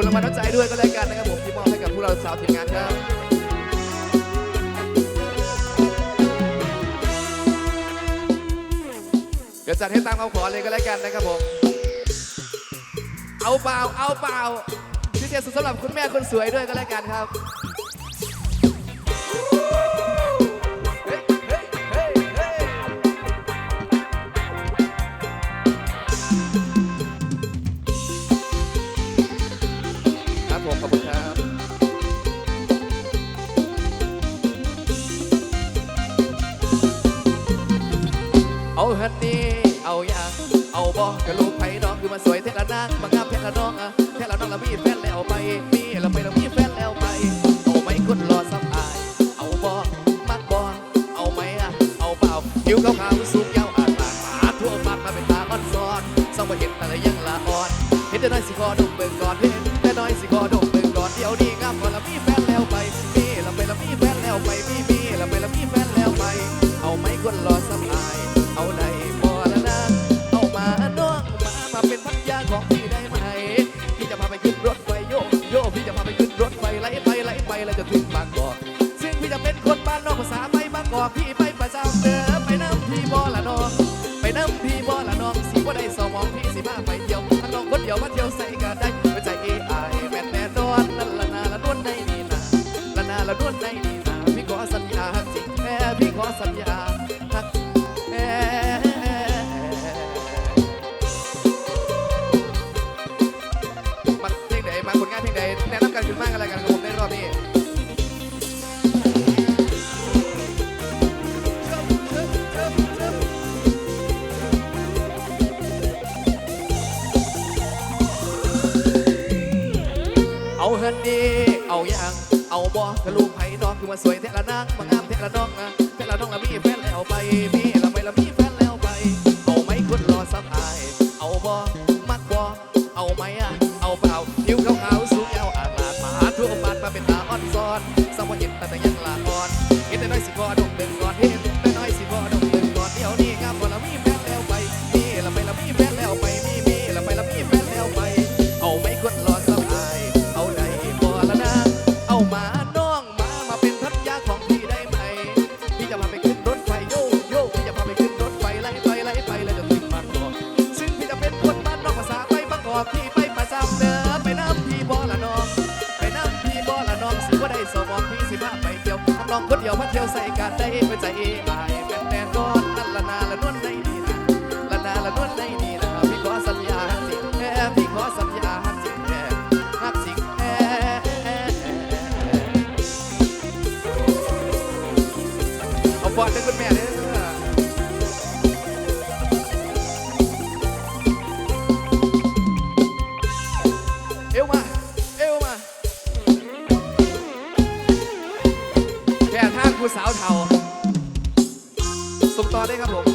คุณรางวัลน้ำใจด้วยก็แล้วกันนะครับผมที่มอบให้กับพวกเราสาวทีมงานครับเดี๋ยวจัดให้ตามคำขอเลยก็แล้วกันนะครับผม เอาเปล่าเอาเปล่าพิเศษสำหรับคุณแม่คนสวยด้วยก็แล้วกันครับ at mga Oh my god. น้องคนเดียวมาเที่ยวใส่กันได้ไปใจอายเป็นแน่นอนนั่นละนาละนวลใน Valeu, galera.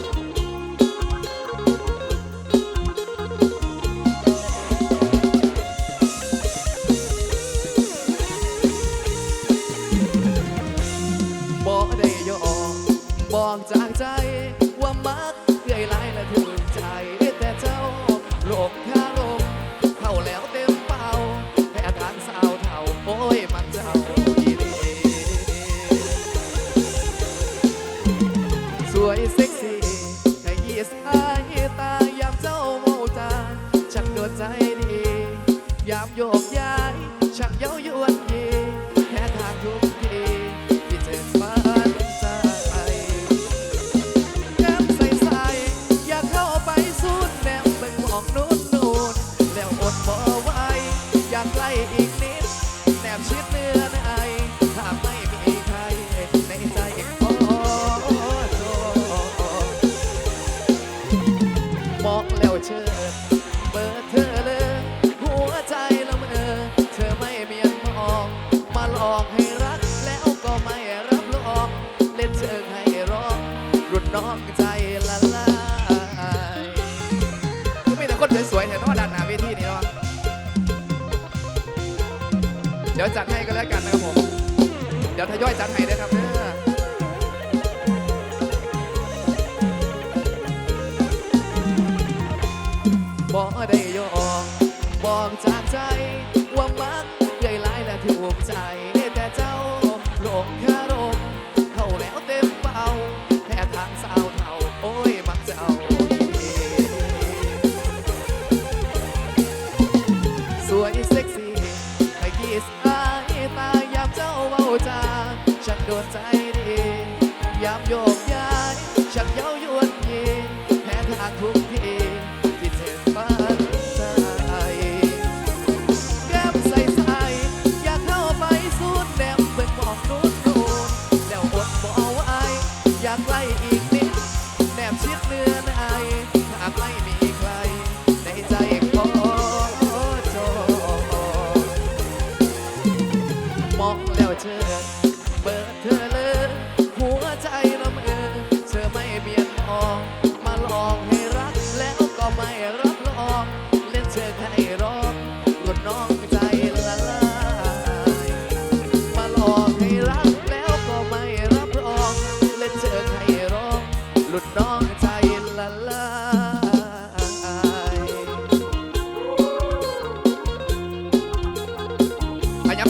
and I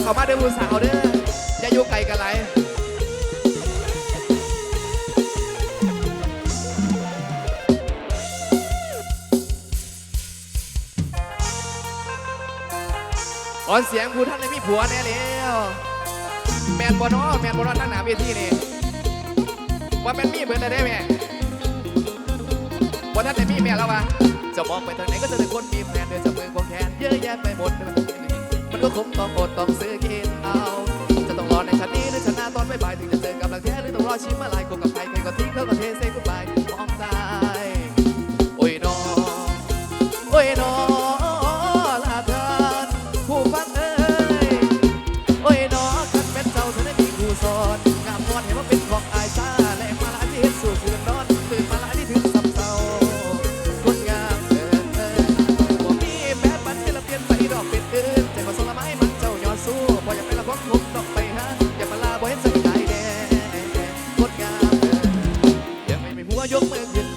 ข้ามาเด้อผู้สาวเด้ออย่าอยู่ไกลกันไรลขอเสียงผู้ท่านเลยมีผัวแน่แล้วแมนบอนอแมนบอนอทั้งหนาเวทีนี่ว่าแมนมีเหมือนได้ไหมว่าท่านเลยมีแม่แล้ววะจะมองไปทางไหนก็เจอแต่คนมีแฟนเดินจับมือควงแขนเยอะแยะไปหมดันก็คงต้องอดต้องซื้อกินเอา จะต้องรอในชั้นนี้หรือชั้นหน้าตอนไม่บายถึงจะเจอกำลังแท้หรือต้องรอชิมมาลายคงกับใครใครก็ทิ้งเขาก็เทเซ yo me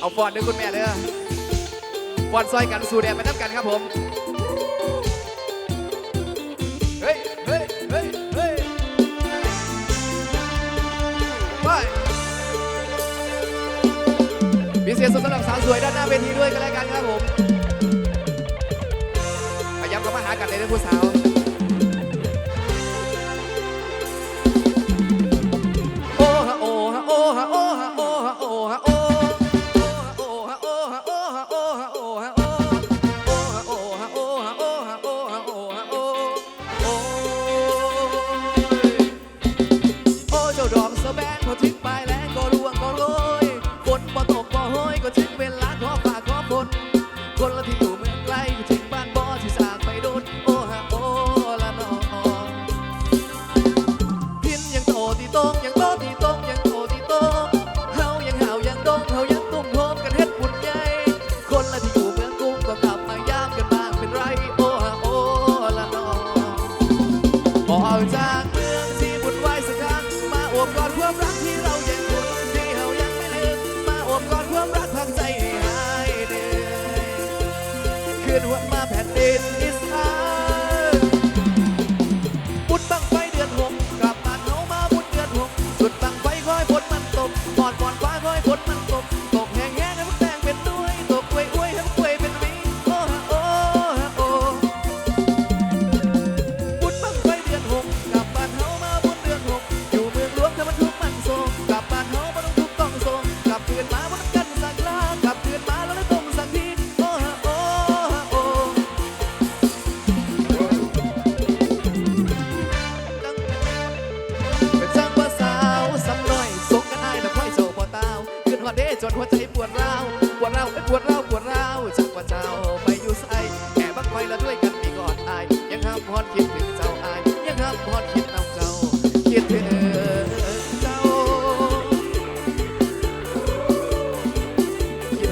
เอาฟอนด้วยคุณแม่เด้อฟอนซอยกันสู่แดดไปน้ำกันครับผม เฮ้ย เฮ้ย เฮ้ย เฮ้ยไปพิเศษสำหรับสาวสวยด้านหน้าเวทีด้วยกันแล้วกันครับผมพยายามเข้ามาหากันในเรื่องผู้สาว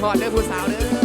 หอเด้อผู้สาวเด้อ